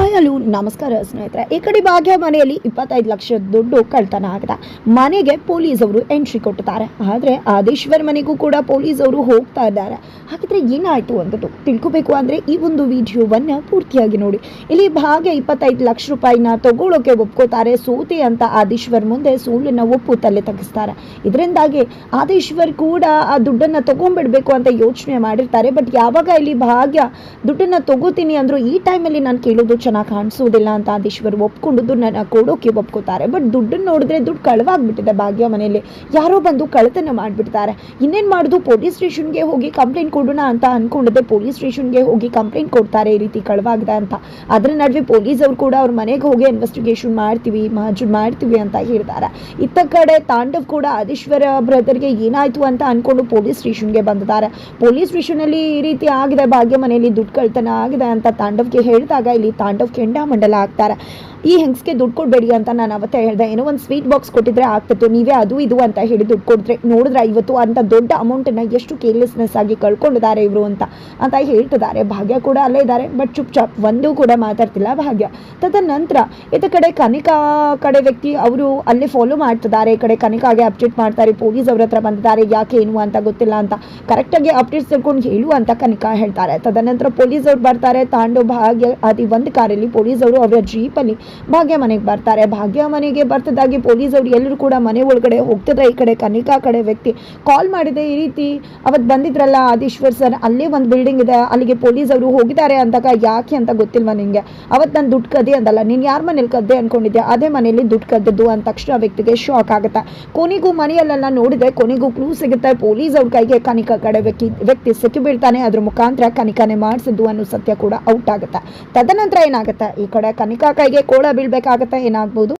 Hello ನಮಸ್ಕಾರ ಸ್ನೇಹಿತರೆ. ಈ ಕಡೆ ಭಾಗ್ಯ ಮನೆಯಲ್ಲಿ ಇಪ್ಪತ್ತೈದು ಲಕ್ಷ ದುಡ್ಡು ಕಳ್ತನ ಆಗಿದೆ. ಮನೆಗೆ ಪೊಲೀಸ್ ಅವರು ಎಂಟ್ರಿ ಕೊಟ್ಟಿದ್ದಾರೆ. ಆದರೆ ಆದೇಶ್ವರ್ ಮನೆಗೂ ಕೂಡ ಪೊಲೀಸ್ ಅವರು ಹೋಗ್ತಾ ಇದ್ದಾರೆ. ಹಾಗಿದ್ರೆ ಏನಾಯಿತು ಅಂದ್ಬಿಟ್ಟು ತಿಳ್ಕೊಬೇಕು ಅಂದರೆ ಈ ಒಂದು ವಿಡಿಯೋವನ್ನು ಪೂರ್ತಿಯಾಗಿ ನೋಡಿ. ಇಲ್ಲಿ ಭಾಗ್ಯ ಇಪ್ಪತ್ತೈದು ಲಕ್ಷ ರೂಪಾಯಿನ ತಗೊಳ್ಳೋಕೆ ಒಪ್ಕೋತಾರೆ. ಸೋತೆ ಅಂತ ಆದೇಶ್ವರ್ ಮುಂದೆ ಸೋಲನ್ನು ಒಪ್ಪು ತಲೆ ತಗ್ಗಿಸ್ತಾರೆ. ಇದರಿಂದಾಗಿ ಆದೇಶ್ವರ್ ಕೂಡ ಆ ದುಡ್ಡನ್ನು ತಗೊಂಡ್ಬಿಡ್ಬೇಕು ಅಂತ ಯೋಚನೆ ಮಾಡಿರ್ತಾರೆ. ಬಟ್ ಯಾವಾಗ ಇಲ್ಲಿ ಭಾಗ್ಯ ದುಡ್ಡನ್ನ ತಗೋತೀನಿ ಅಂದ್ರು ಈ ಟೈಮಲ್ಲಿ ನಾನು ಕೇಳೋದು ಚೆನ್ನಾಗಿ ಕಾಣಿಸೋದಿಲ್ಲ ಅಂತ ಆದೇಶ್ವರ್ ಒಪ್ಕೊಂಡು ದುಡ್ಡನ್ನ ಕೊಡೋಕೆ ಒಪ್ಕೋತಾರೆ. ಬಟ್ ದುಡ್ಡನ್ನು ನೋಡಿದ್ರೆ ದುಡ್ಡು ಕಳವಾಗ್ಬಿಟ್ಟಿದೆ ಭಾಗ್ಯ ಮನೆಯಲ್ಲಿ. ಯಾರೋ ಬಂದು ಕಳ್ಳತನ ಮಾಡಿಬಿಡ್ತಾರೆ. ಇನ್ನೇನು ಮಾಡೋದು? ಪೊಲೀಸ್ ಸ್ಟೇಷನ್ಗೆ ಹೋಗಿ ಕಂಪ್ಲೇಂಟ್ ಕೊಡೋಣ ಅಂತ ಅಂದ್ಕೊಂಡಿದ್ದೆ ಪೊಲೀಸ್ ಸ್ಟೇಷನ್ಗೆ ಹೋಗಿ ಕಂಪ್ಲೇಂಟ್ ಕೊಡ್ತಾರೆ ಈ ರೀತಿ ಕಳವಾಗಿದೆ ಅಂತ. ಅದರ ನಡುವೆ ಪೊಲೀಸ್ ಅವ್ರು ಕೂಡ ಅವ್ರ ಮನೆಗೆ ಹೋಗಿ ಇನ್ವೆಸ್ಟಿಗೇಷನ್ ಮಾಡ್ತೀವಿ ಮಹಜೂರ್ ಮಾಡ್ತೀವಿ ಅಂತ ಹೇಳ್ತಾರೆ. ಇತ್ತ ಕಡೆ ತಾಂಡವ್ ಕೂಡ ಆದೇಶ್ವರ ಬ್ರದರ್ಗೆ ಏನಾಯ್ತು ಅಂತ ಅನ್ಕೊಂಡು ಪೊಲೀಸ್ ಸ್ಟೇಷನ್ಗೆ ಬಂದಿದ್ದಾರೆ. ಪೊಲೀಸ್ ಸ್ಟೇಷನಲ್ಲಿ ಈ ರೀತಿ ಆಗಿದೆ ಭಾಗ್ಯ ಮನೆಯಲ್ಲಿ ದುಡ್ಡು ಕಳ್ತನ ಆಗಿದೆ ಅಂತ ತಾಂಡವ್ಗೆ ಹೇಳಿದಾಗ ಇಲ್ಲಿ ತಾಂಡವ್ ಕೆಂಡಾಮಂಡಲ ಆಗ್ತಾರೆ ಈ ಹೆಂಗ್ಸ್ಗೆ ದುಡ್ಡು ಕೊಡಬೇಡಿ ಅಂತ ನಾನು ಅವತ್ತೇ ಹೇಳಿದೆ. ಏನೋ ಒಂದು ಸ್ವೀಟ್ ಬಾಕ್ಸ್ ಕೊಟ್ಟಿದ್ರೆ ಆಗ್ತಿತ್ತು. ನೀವೇ ಅದು ಇದು ಅಂತ ಹೇಳಿ ದುಡ್ಡು ಕೊಡಿದ್ರೆ ನೋಡಿದ್ರೆ ಇವತ್ತು ಅಂತ ದೊಡ್ಡ ಅಮೌಂಟನ್ನು ಎಷ್ಟು ಕೇರ್ಲೆಸ್ನೆಸ್ ಆಗಿ ಕಳ್ಕೊಂಡಿದ್ದಾರೆ ಇವರು ಅಂತ. ಅಂತ ಹೇಳ್ತಿದ್ದಾರೆ. ಭಾಗ್ಯ ಕೂಡ ಅಲ್ಲೇ ಇದ್ದಾರೆ. ಬಟ್ ಚುಪ್ ಚಾಪ್ ಒಂದೂ ಕೂಡ ಮಾತಾಡ್ತಿಲ್ಲ ಭಾಗ್ಯ. ತದನಂತರ ಇದ ಕಡೆ ಕನಿಕಾ ಕಡೆ ವ್ಯಕ್ತಿ ಅವರು ಅಲ್ಲೇ ಫಾಲೋ ಮಾಡ್ತಿದ್ದಾರೆ. ಈ ಕಡೆ ಕನಿಕಾಗೆ ಅಪ್ಡೇಟ್ ಮಾಡ್ತಾರೆ. ಪೊಲೀಸ್ ಅವ್ರ ಹತ್ರ ಬಂದಿದ್ದಾರೆ. ಯಾಕೆ ಏನು ಅಂತ ಗೊತ್ತಿಲ್ಲ ಅಂತ. ಕರೆಕ್ಟಾಗಿ ಅಪ್ಡೇಟ್ಸ್ ತಿಳ್ಕೊಂಡು ಹೇಳು ಅಂತ ಕನಿಕಾ ಹೇಳ್ತಾರೆ. ತದನಂತರ ಪೊಲೀಸ್ ಅವ್ರು ಬರ್ತಾರೆ. ತಾಂಡು ಭಾಗ್ಯ ಅದಿ ಒಂದು ಕಾರಲ್ಲಿ ಪೊಲೀಸ್ ಅವರು ಅವರ ಜೀಪಲ್ಲಿ ಭಾಗ್ಯ ಮನೆಗೆ ಬರ್ತಾರೆ. ಭಾಗ್ಯ ಮನೆಗೆ ಬರ್ತದಾಗಿ ಪೊಲೀಸ್ ಅವ್ರು ಎಲ್ಲರೂ ಕೂಡ ಮನೆ ಒಳಗಡೆ ಹೋಗ್ತಿದ್ರೆ, ಈ ಕಡೆ ಕನಿಕಾ ಕಡೆ ವ್ಯಕ್ತಿ ಕಾಲ್ ಮಾಡಿದೆ. ಈ ರೀತಿ ಅವತ್ತು ಬಂದಿದ್ರಲ್ಲ ಆದೀಶ್ವರ್ ಸರ್, ಅಲ್ಲೇ ಒಂದು ಬಿಲ್ಡಿಂಗ್ ಇದೆ. ಅಲ್ಲಿಗೆ ಪೊಲೀಸ್ ಅವರು ಹೋಗಿದ್ದಾರೆ ಅಂದಾಗ ಯಾಕೆ ಅಂತ ಗೊತ್ತಿಲ್ವಾ ನಿಂಗೆ? ಅವತ್ತು ನಾನು ದುಡ್ಡು ಕದ್ದೆ ಅಂದಲ್ಲ, ನೀನು ಯಾರ ಮನೇಲಿ ಕದ್ದೆ ಅನ್ಕೊಂಡಿದ್ದೆ ಅದೇ ಮನೆಯಲ್ಲಿ ದುಡ್ಡು ಕದ್ದದ್ದು ಅಂದ ತಕ್ಷಣ ವ್ಯಕ್ತಿಗೆ ಶಾಕ್ ಆಗುತ್ತೆ. ಕೊನೆಗೂ ಮನೆಯಲ್ಲೆಲ್ಲ ನೋಡಿದ್ರೆ ಕೊನೆಗೂ ಕ್ಲೂ ಸಿಗುತ್ತೆ. ಪೊಲೀಸ್ ಅವ್ರ ಕೈಗೆ ಕನಿಕಾ ಕಡೆ ವ್ಯಕ್ತಿ ವ್ಯಕ್ತಿ ಸಿಕ್ಕಿ ಬೀಳ್ತಾನೆ. ಅದ್ರ ಮುಖಾಂತರ ಕನಿಕಾನೆ ಮಾಡಿಸಿದ್ದು ಅನ್ನೋ ಸತ್ಯ ಕೂಡ ಔಟ್ ಆಗುತ್ತೆ. ತದನಂತರ ಏನಾಗುತ್ತೆ? ಈ ಕಡೆ ಕನಿಕಾ ಕೈಗೆ ಕೋಳ ಬೀಳ್ಬೇಕಾಗತ್ತೆ ಏನಾಗ್ಬೋದು?